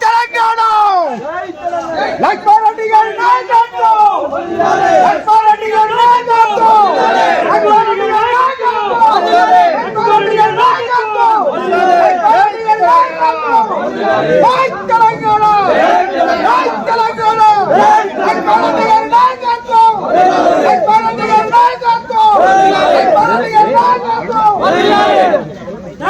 తెలంగాణ లక్ష్మారెడ్డి గారి నాయకత్వం లక్ష్మారెడ్డి గారి నాయకత్వం లక్ష్మారెడ్డి గారి నాయకత్వం లక్ష్మారెడ్డి గారి నాయకత్వం లక్ష్మారెడ్డి గారి నాయకత్వం జై తెలంగాణ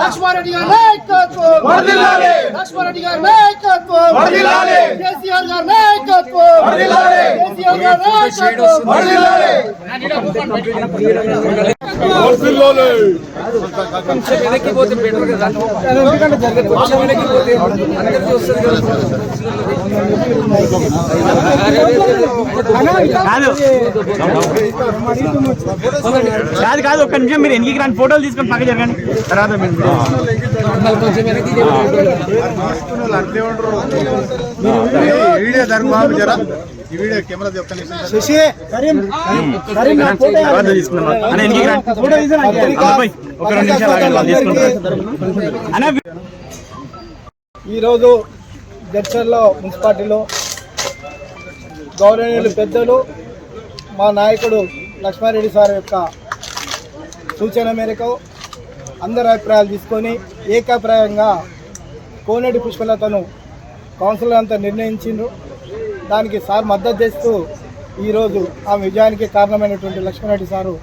కేసీఆర్ గారి నాయకత్వం లక్ష్మారెడ్డి గారి నాయకత్వం కేసీఆర్ గారి నాయకత్వం కేసీఆర్ గారి నాయకత్వం లక్ష్మారెడ్డి గారి నాయకత్వం లక్ష్మారెడ్డి గారి నాయకత్వం కేసీఆర్ గారి నాయకత్వం కేసీఆర్ గారి నాయకత్వం కాదు కాదు ఒక్క నిమిషం మీరు ఎన్నికి రాని ఫోటోలు తీసుకొని పక్క జరగండి. తర్వాత మీరు వీడియో ధర్మబాబు జరా ఈ వీడియో కెమెరా చెప్తాను తర్వాత తీసుకుందాం అన్న ఎన్నికి రాని ఫోటో ఒక రెండు నిమిషాలు ఆగండి, వాళ్ళు తీసుకుంటారు అన్న ఈరోజు జడ్చర్లో మున్సిపాలిటీలో గౌరవనీయులు పెద్దలు మా నాయకుడు లక్ష్మారెడ్డి సార్ యొక్క సూచన మేరకు అందరి అభిప్రాయాలు తీసుకొని ఏకాభిప్రాయంగా కోనేటి పుష్పలతను కౌన్సిల్ అంతా నిర్ణయించిండ్రు. దానికి సార్ మద్దతు చేస్తూ ఈరోజు ఆ విజయానికి కారణమైనటువంటి లక్ష్మారెడ్డి సారు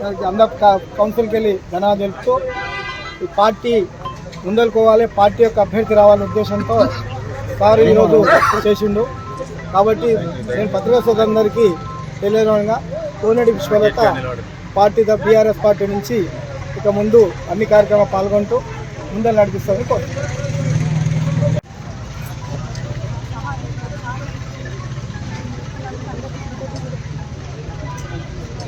దానికి అందరు కౌన్సిల్కి వెళ్ళి ధనాలు తెలుపుతూ ఈ పార్టీ ముందలుకోవాలి పార్టీ యొక్క అభ్యర్థి రావాలనే ఉద్దేశంతో సార్ ఈరోజు చేసిండు. కాబట్టి నేను పత్రికా సోదరులందరికీ తెలియనుగా Koneti Vishwalatha party BRS party నుంచి ఇక ముందు అన్ని కార్యక్రమాలు పాల్గొంటూ ముందలు నడిపిస్తామని కోరుతున్నాను.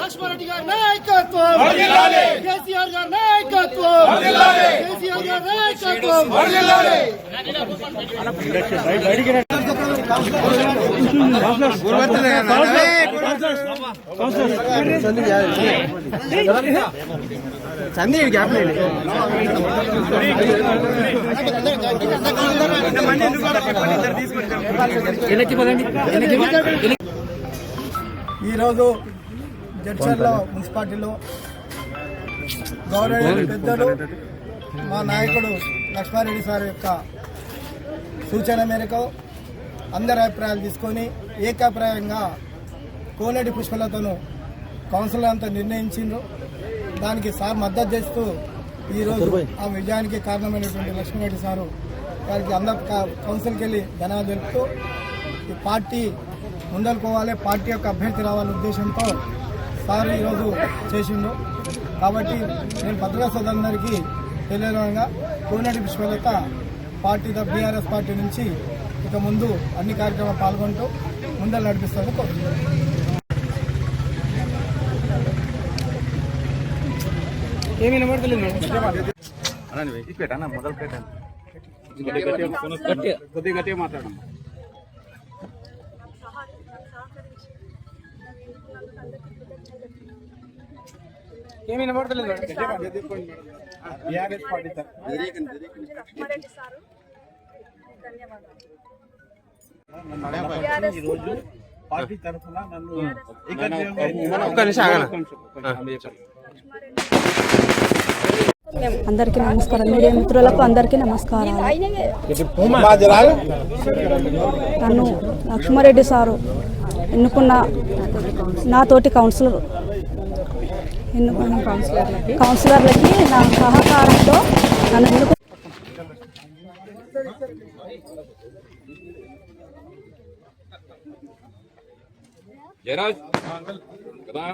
లక్ష్మారెడ్డి గారి నాయకత్వం. కేసీఆర్ గారి నాయకత్వం. కేసీఆర్ గారి నాయకత్వం. ఈరోజు జడ్చర్ల మున్సిపాలిటీలో గౌరవ పెద్దలు మా నాయకుడు లక్ష్మారెడ్డి సార్ యొక్క సూచన మేరకు అందరి అభిప్రాయాలు తీసుకొని ఏకాభిప్రాయంగా కోనేటి పుష్పలతను కౌన్సిల్ అంతా నిర్ణయించిండ్రు. దానికి సార్ మద్దతు చేస్తూ ఈరోజు ఆ విజయానికి కారణమైనటువంటి లక్ష్మీరెడ్డి సారు వారికి అందరు కౌన్సిల్కి వెళ్ళి ధనాలు తెలుపుతూ ఈ పార్టీ ముందలుకోవాలి. పార్టీ యొక్క అభ్యర్థి రావాలనే ఉద్దేశంతో సార్ ఈరోజు చేసిండు. కాబట్టి నేను పత్రికా సోదరులందరికీ తెలియగా Koneti Pushpalatha party BRS party నుంచి ఇక ముందు అన్ని కార్యక్రమాలు పాల్గొంటూ ముందలు నడిపిస్తాను. కోరుతున్నాను ఏమి వినబడతలేదు కొద్దిగా గట్టిగా ఏమి వినబడతలేదు బీఆర్ఎస్ పార్టీ సారు. ధన్యవాదాలు ఈరోజు పార్టీ తరఫున నన్ను ఒక్క నిమిషం అందరికీ నమస్కారం. మీడియా మిత్రులకు అందరికీ నమస్కారం. నన్ను లక్ష్మారెడ్డి సారు ఎన్నుకున్న నాతోటి కౌన్సిలర్ ఎన్నుకున్న కౌన్సిలర్లకి కౌన్సిలర్లకి నా సహకారంతో నన్ను ఎన్నుకు జయరాజ్. కదా